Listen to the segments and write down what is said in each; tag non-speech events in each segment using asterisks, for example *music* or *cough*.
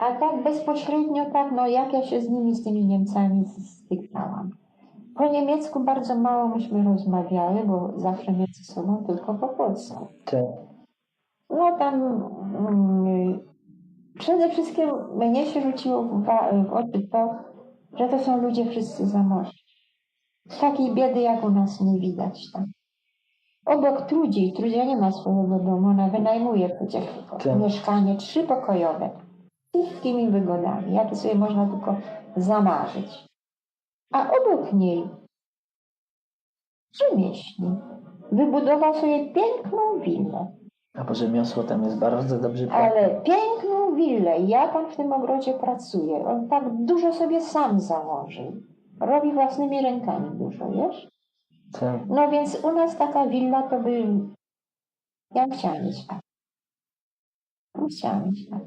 A tak bezpośrednio, tak, no jak ja się z nimi, z tymi Niemcami stykałam. Po niemiecku bardzo mało myśmy rozmawiały, bo zawsze między sobą tylko po polsku. Tak. No tam mm, przede wszystkim mnie się rzuciło w, w oczy to, że to są ludzie wszyscy zamożni. Takiej biedy jak u nas nie widać tam. Obok Trudzi, Trudzia nie ma swojego domu, ona wynajmuje przecież Tak. mieszkanie trzypokojowe. Wszystkimi wygodami, jakie sobie można tylko zamarzyć. A obok niej rzemieślnik wybudował sobie piękną willę. A bo rzemiosło tam jest bardzo dobrze Ale piękną willę. Jak on w tym ogrodzie pracuje? On tak dużo sobie sam założył. Robi własnymi rękami dużo, wiesz? Tak. No więc u nas taka willa to by... Ja bym chciała mieć tak. Bym Chciała mieć tak.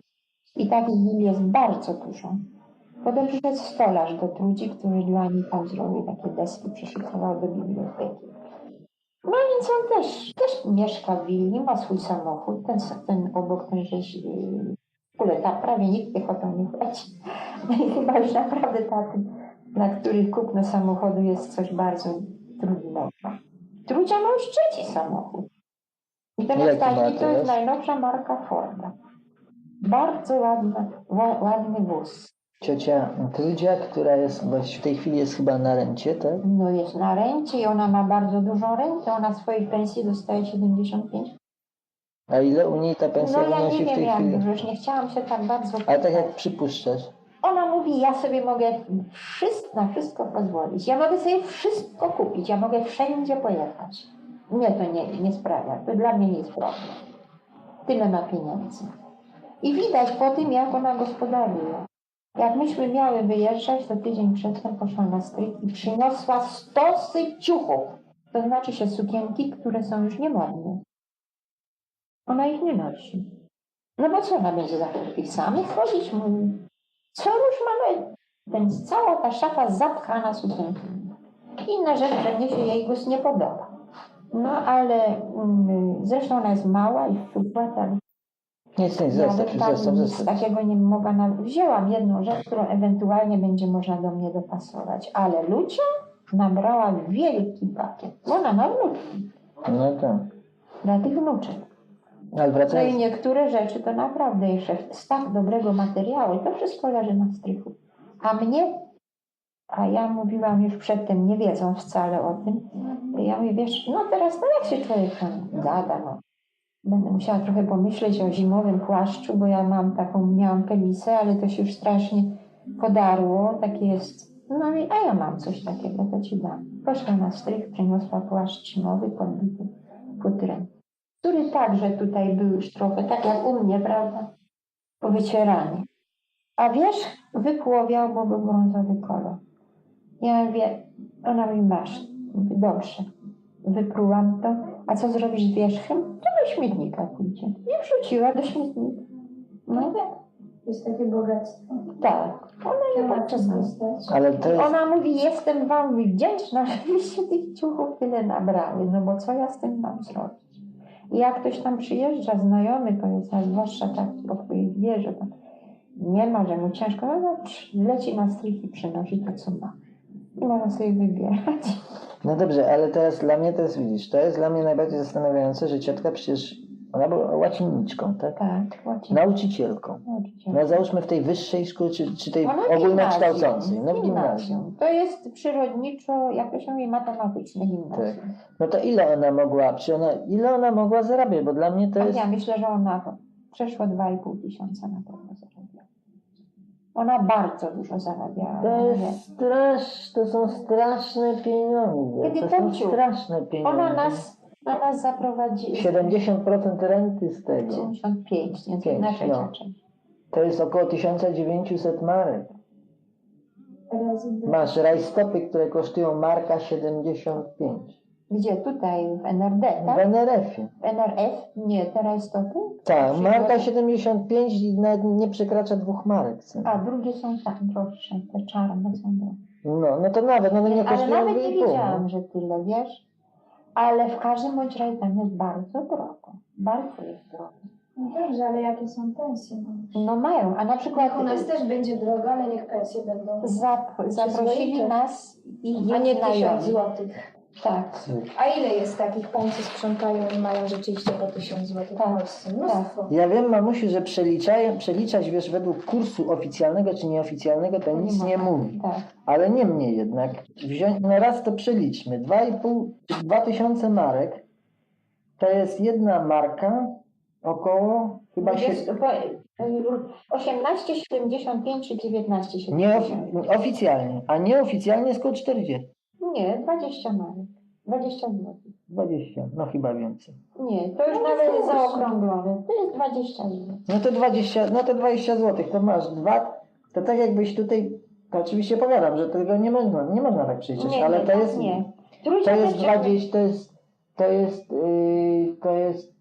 I takich will jest bardzo dużo. Potem przyszedł stolarz do Trudzi, który dla nich tam zrobił takie deski, przyszykował do biblioteki. No więc on też, też mieszka w willi, ma swój samochód, ten, ten obok, ten żeś, w ogóle tam prawie nikt piechotą nie chodzi. *laughs* No i chyba już naprawdę tacy, dla których kupno samochodu jest coś bardzo trudnego. Trudzia ma już trzeci samochód. I ten ostatni to jest najnowsza marka Forda. Bardzo ładna, ła, ładny wóz. Ciocia Trudzia, która jest, w tej chwili jest chyba na rencie, tak? No jest na rencie i ona ma bardzo dużą rentę. Ona swojej pensji dostaje 75. A ile u niej ta pensja No ja wynosi nie w wiem tej jak chwili? dużo, już nie chciałam się tak bardzo Ale tak jak przypuszczasz. Ona mówi, ja sobie mogę wszystko, na wszystko pozwolić. Ja mogę sobie wszystko kupić, ja mogę wszędzie pojechać. Nie, to nie, nie sprawia. To dla mnie nie jest problem. Tyle ma pieniędzy. I widać po tym, jak ona gospodaruje. Jak myśmy miały wyjeżdżać, to tydzień przedtem poszła na stryk i przyniosła stosy ciuchów. To znaczy się sukienki, które są już niemodne. Ona ich nie nosi. No bo co ona będzie w tych samych chodzić? Mówi. Co już mamy? Ten, cała ta szafa zapchana sukienką. Inna rzecz, że mnie się jej gust nie podoba. No ale mm, zresztą ona jest mała i szczupła, tak Nic, nic, zostaw, nawet tak zostaw, nic takiego nie mogła nawet. Wzięłam jedną rzecz, którą ewentualnie będzie można do mnie dopasować, ale Lucia nabrała wielki pakiet, bo ona ma wnutki, No tak. dla tych wnuczek. Ale No i wracając, niektóre rzeczy to naprawdę jeszcze z tak dobrego materiału i to wszystko leży na strychu. A mnie, a ja mówiłam już przedtem, nie wiedzą wcale o tym, ja mówię, wiesz, no teraz no jak się człowiek tam gada, no. Będę musiała trochę pomyśleć o zimowym płaszczu, bo ja mam taką, miałam pelisę, ale to się już strasznie podarło, takie jest. No i a ja mam coś takiego, to ci dam. Poszła na strych, przyniosła płaszcz zimowy podbity futrem, który także tutaj był już trochę, tak jak u mnie, prawda, powycierany. A wierzch wypłowiał, bo był brązowy kolor. Ja mówię, ona mówi, masz. Dobrze. Wyprułam to. A co zrobisz z wierzchem? To do śmietnika pójdzie. I wrzuciła do śmietnika. No Jest takie bogactwo. tak. Ona nie tak czasami. korzystać. ale to jest, Ona mówi, jestem wam wdzięczna, *laughs* żebyście tych ciuchów tyle nabrały, no bo co ja z tym mam zrobić? I jak ktoś tam przyjeżdża, znajomy powiedzmy, zwłaszcza tak, o których wie, że tam nie ma, że mu ciężko, no, no leci na strych i przynosi to, co ma. I można sobie wybierać. No dobrze, ale teraz dla mnie to jest, widzisz, to jest dla mnie najbardziej zastanawiające, że ciotka przecież, ona była łaciniczką, tak? Tak, łacinie. Nauczycielką. No załóżmy w tej wyższej szkole, czy, czy tej Ona ogólnokształcącej, no w gimnazjum. To jest przyrodniczo, jak to się mówi, matematyczne gimnazjum. No to ile ona mogła, czy ona, ile ona mogła zarabiać, bo dla mnie to A jest, ja myślę, że ona przeszło 2,5 tysiąca na pewno. Ona bardzo dużo zarabiała. to jest strasz, to są straszne pieniądze, Kiedy to są straszne pieniądze. Ona nas, ona nas zaprowadziła. 70% renty z tego, 75, nie? To Pięć, inaczej no. to jest około 1900 marek. Masz rajstopy, które kosztują marka 75. Gdzie? Tutaj w NRD, W tak? NRF-ie. W NRF? Nie, teraz stopy? Tak, marka 75 i nawet nie przekracza dwóch marek. ceny. A drugie są tak droższe, te czarne są droższe. No, no to nawet, no to nie Ale nawet nie 2,5. wiedziałam, że tyle, wiesz? Ale w każdym bądź razie tam jest bardzo drogo. Bardzo jest drogo. No dobrze, ale jakie są pensje? No. No mają, a na przykład U nas też będzie drogo, ale niech pensje będą. zap, zaprosili nas i A nie tysiąc złotych. Tak, A ile jest takich pań, co sprzątają i mają rzeczywiście po tysiąc złotych Tak, w Polsce? Mnóstwo. Ja wiem, mamusiu, że przeliczają, przeliczać, wiesz, według kursu oficjalnego czy nieoficjalnego, to nic nie mówi. tak. Ale niemniej jednak, wziąć, no raz to przeliczmy, 2,5, 2000 marek to jest jedna marka około chyba się, Jest, po, y, 18,75 czy 19,75? nie, oficjalnie, a nieoficjalnie jest około 40. Nie, 20 marek. 20 zł. 20, no chyba więcej. Nie, to już No nawet cóż. zaokrąglone. To jest 20 zł. No to 20, no to 20 zł, to masz dwa, to tak jakbyś tutaj, to oczywiście powiadam, że tego nie można, nie można tak przeliczyć, Nie, ale nie, to tak jest, nie. to Trójcia jest też 20, to jest, to jest, yy, to jest,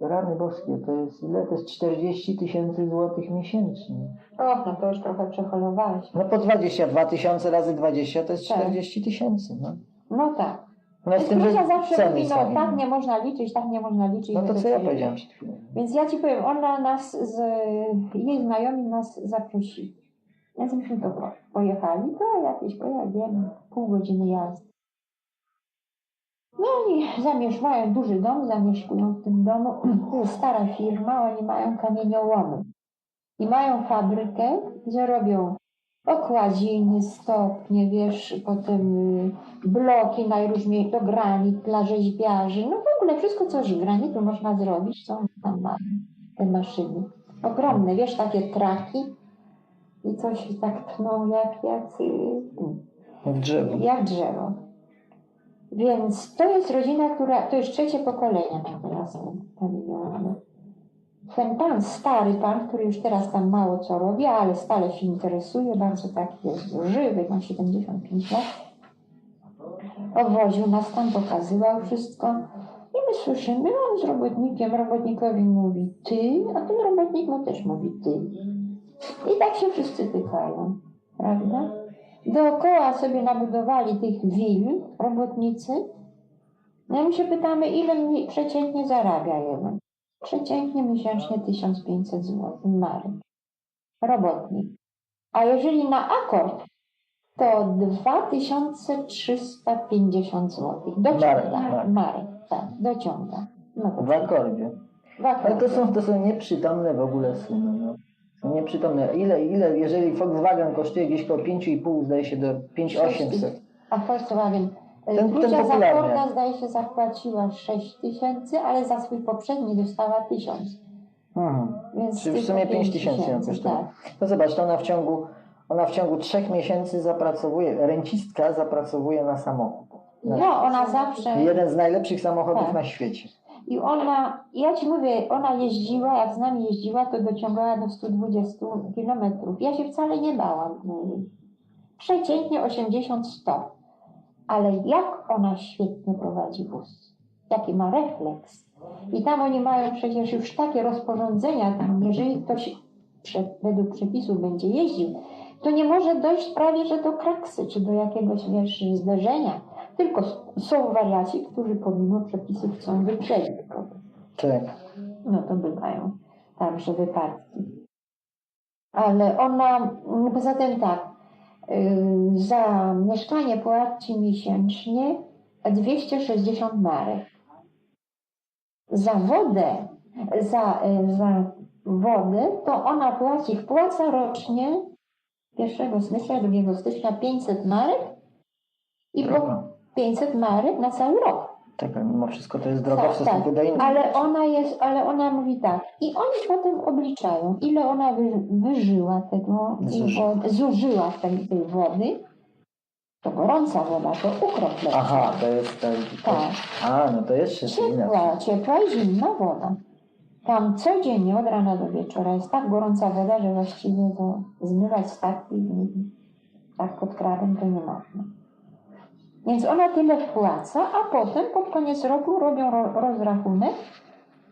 rany boskie, to jest ile? To jest 40 tysięcy złotych miesięcznie. Och, no to już trochę przeholowałeś. No po 22 tysiące razy 20 to jest Tak. 40 tysięcy, no. No tak. No z tym, że zawsze mówi, no tak nie można liczyć, tak nie można liczyć. No to co ja powiedziałem przed chwilą. Więc ja ci powiem, ona nas, z, jej znajomi nas zaprosili. Więc myśmy to po- pojechali, to jakieś, bo ja wiem, pół godziny jazdy. No i zamieszkają duży dom, zamieszkują w tym domu. *clears throat* To jest stara firma, oni mają kamieniołomy. I mają fabrykę, gdzie robią okładziny, stopnie, wiesz, potem y, bloki najróżniejsze, to granit dla rzeźbiarzy. No w ogóle wszystko, co z granitu można zrobić, co tam mają te maszyny. Ogromne, wiesz, takie traki i coś tak tną jak, jak, y, Drzewo. jak drzewo. Więc to jest rodzina, która, to już trzecie pokolenie ma teraz ten kamieniołomy. Ten pan, stary pan, który już teraz tam mało co robi, ale stale się interesuje, bardzo taki jest żywy, ma 75 lat. Obwoził nas tam, pokazywał wszystko. I my słyszymy, on z robotnikiem, robotnikowi mówi ty, a ten robotnik mu też mówi ty. I tak się wszyscy tykają, prawda? Dookoła sobie nabudowali tych wil robotnicy. No i my się pytamy, ile mniej, przeciętnie zarabia jeden. Przeciętnie miesięcznie 1500 zł marek. Robotnik. A jeżeli na akord, to 2350 zł. Dociąga. Marek, tak, dociąga. No W akordzie. w Ale akordzie. to są, to są nieprzytomne w ogóle sumy. No. Są nieprzytomne. Ile, ile, jeżeli Volkswagen kosztuje gdzieś koło 5,5, zdaje się do 5,800. A Volkswagen. Ten- Ten, ten Trójcia za popularny. Forda zdaje się zapłaciła 6 tysięcy, ale za swój poprzedni dostała 1000. Mhm. Więc Czyli w sumie 5 pięć tysięcy ją kosztuje. Tak. No zobacz, to ona w ciągu, ona w ciągu 3 miesięcy zapracowuje, rencistka zapracowuje na samochód. No, ona zawsze. Jeden z najlepszych samochodów Tak. na świecie. I ona, ja ci mówię, ona jeździła, jak z nami jeździła, to dociągała do 120 kilometrów. Ja się wcale nie bałam. Przeciętnie 80-100. Ale jak ona świetnie prowadzi wóz. Jaki ma refleks. I tam oni mają przecież już takie rozporządzenia, tam jeżeli ktoś według przepisów będzie jeździł, to nie może dojść prawie że do kraksy, czy do jakiegoś wiesz, zderzenia. Tylko są wariaci, którzy pomimo przepisów chcą wyprzedzić kogoś. Tak. No to bywają także wypadki. Ale ona, mm, poza tym tak, yy, za mieszkanie płaci miesięcznie 260 marek. Za wodę, za, yy, za wodę to ona płaci, wpłaca rocznie 1 stycznia, 2 stycznia 500 marek i po. 500 marek na cały rok. Tak, mimo wszystko to jest droga Tak, w stosunku tak. do innych. Ale ona jest, ale ona mówi tak. I oni potem obliczają, ile ona wy, wyżyła tego, wody, zużyła tej, tej wody. To gorąca woda, to ukrop lepszy. Aha, to jest to, Tak. A, no to jeszcze co inaczej. Ciepła, ciepła i zimna woda. Tam codziennie od rana do wieczora jest tak gorąca woda, że właściwie to zmywać statki nie- tak pod krawem to nie można. Więc ona tyle wpłaca, a potem pod koniec roku robią ro, rozrachunek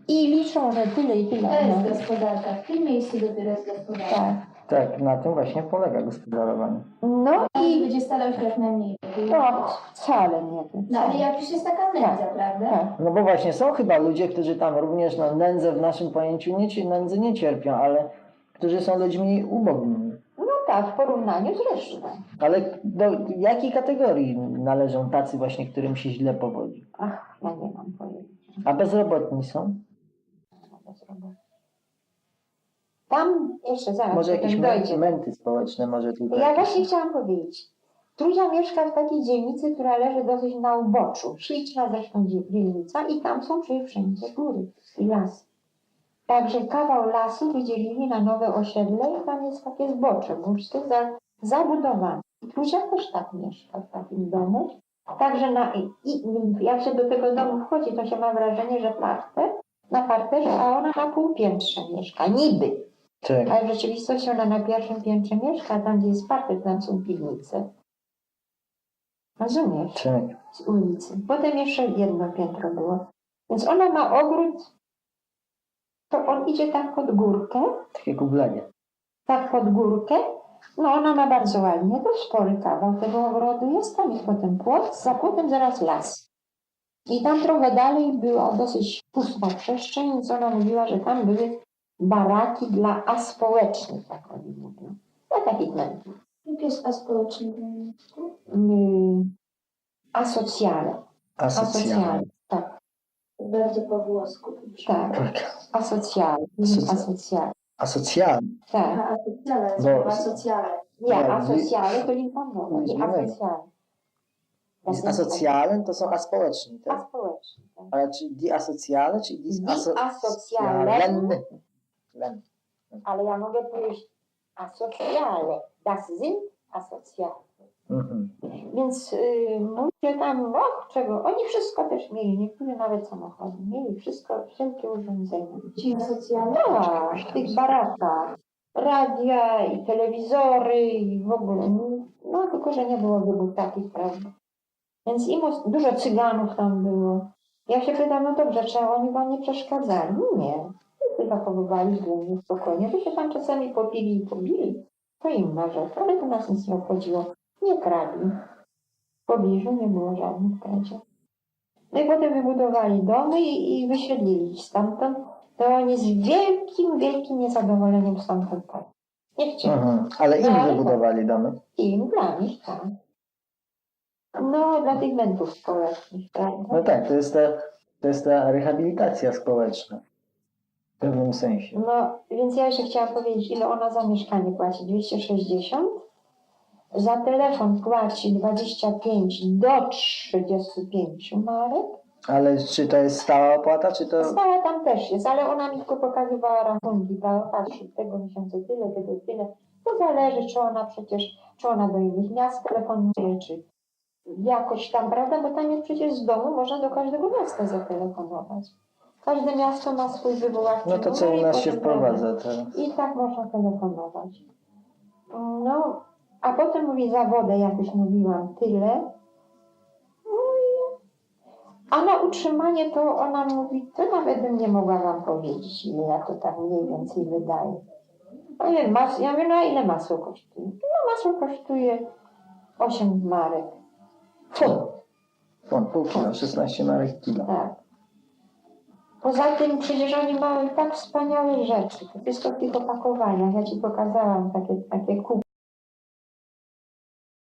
i liczą, że tyle i tyle To ona. jest gospodarka. W tym miejscu dopiero jest gospodarka. Tak. Tak, na tym właśnie polega gospodarowanie. No I i ludzie starają się jak najmniej. no, wcale nie wiem. No ale jak już jest taka nędza, prawda? Tak. No bo właśnie są chyba ludzie, którzy tam również no, nędzę w naszym pojęciu nie, nędzy nie cierpią, ale którzy są ludźmi ubogimi. Tak, w porównaniu z resztą. Ale do jakiej kategorii należą tacy właśnie, którym się źle powodzi? Ach, ja nie mam pojęcia. A bezrobotni są? bezrobocia. Tam jeszcze zaraz Może jakieś dojdzie. męty społeczne, może tylko Ja jakieś- właśnie chciałam powiedzieć. Trójka mieszka w takiej dzielnicy, która leży dosyć na uboczu. Śliczna zresztą dzie- dzielnica i tam są przecież wszędzie góry i las. Także kawał lasu wydzielili na nowe osiedle i tam jest takie zbocze górskie za, zabudowane. I Trójka też tak mieszka w takim domu. Także na, i, i, jak się do tego domu wchodzi, to się ma wrażenie, że parter, na parterze, a ona na półpiętrze mieszka. Niby. Tak. Ale w rzeczywistości ona na pierwszym piętrze mieszka, tam gdzie jest parter, tam są piwnice. Rozumiesz? Tak. Z ulicy. Potem jeszcze jedno piętro było. Więc ona ma ogród, to on idzie tak pod górkę, Takie kublenie. tak pod górkę. No ona ma bardzo ładnie, to spory kawał tego ogrodu jest, tam jest potem płot, za płotem zaraz las. I tam trochę dalej była dosyć pusta przestrzeń, więc ona mówiła, że tam były baraki dla aspołecznych, tak oni mówią. Dla takich mężów. Jak jest aspołeczny? Yy, asocjale. Asocjale. Tak, Bardzo po włosku. tak. Tak. Asocjale. Asocjale. Asocjale. Asocjalne. Tak. Bo- bo... asocjale. Nie, Nie, asocjale to limfonowe. nic I innego. asocjale. Asocjalne to są aspołeczni, tak? Aspołeczne. tak. Ale czy di asocjale, czy dis Disasocjale. Len. Ale ja mogę powiedzieć asocjale. Das sind asocjale. Mhm. Więc yy, mówię tam, no czego, oni wszystko też mieli, niektórzy nawet samochody, mieli wszystko, wszelkie urządzenia. Ci asocjale? Tak, w tych barakach. Radia i telewizory i w ogóle. No tylko, że nie było wybór takich, prawda? Więc im dużo cyganów tam było. Ja się pytam, no dobrze, czy oni wam nie przeszkadzali? Nie. Wszyscy zachowywali względnie spokojnie. Że się tam czasami popili i pobili. To inna rzecz, ale to nas nic nie obchodziło. Nie kradli. W pobliżu nie było żadnych kradzieży. No i potem wybudowali domy i, i wysiedlili stamtąd. To oni z wielkim, wielkim niezadowoleniem stamtąd poszli. Nie chcieli. Mhm. Ale im No, wybudowali domy. Im dla nich, tak. No, dla tych mędrów społecznych, prawda? No tak, to jest ta, to jest ta rehabilitacja społeczna. W pewnym sensie. No, więc ja jeszcze chciałam powiedzieć, ile ona za mieszkanie płaci. 260. Za telefon płaci 25 do 35 marek. Ale czy to jest stała opłata, czy to... Stała tam też jest, ale ona mi tylko pokazywała rachunki? Patrzy, tego miesiąca tyle, tego tyle. To zależy, czy ona przecież, czy ona do innych miast telefonuje, czy jakoś tam, prawda? Bo tam jest przecież z domu można do każdego miasta zatelefonować. Każde miasto ma swój wywoławczy No to co u nas się wprowadza teraz? I tak można telefonować. No, a potem mówi za wodę, jak już mówiłam, tyle. No i... A na utrzymanie to ona mówi, to nawet bym nie mogła wam powiedzieć, ile ja to tak mniej więcej wydaje. Nie, mas, ja mówię, no a ile masło kosztuje? No masło kosztuje 8 marek. Funt. Funt, pół kilo, 16 marek kilo. Tak. Poza tym przecież oni mają tak wspaniałe rzeczy. To wszystko w tych opakowaniach. Ja ci pokazałam takie, takie kubki.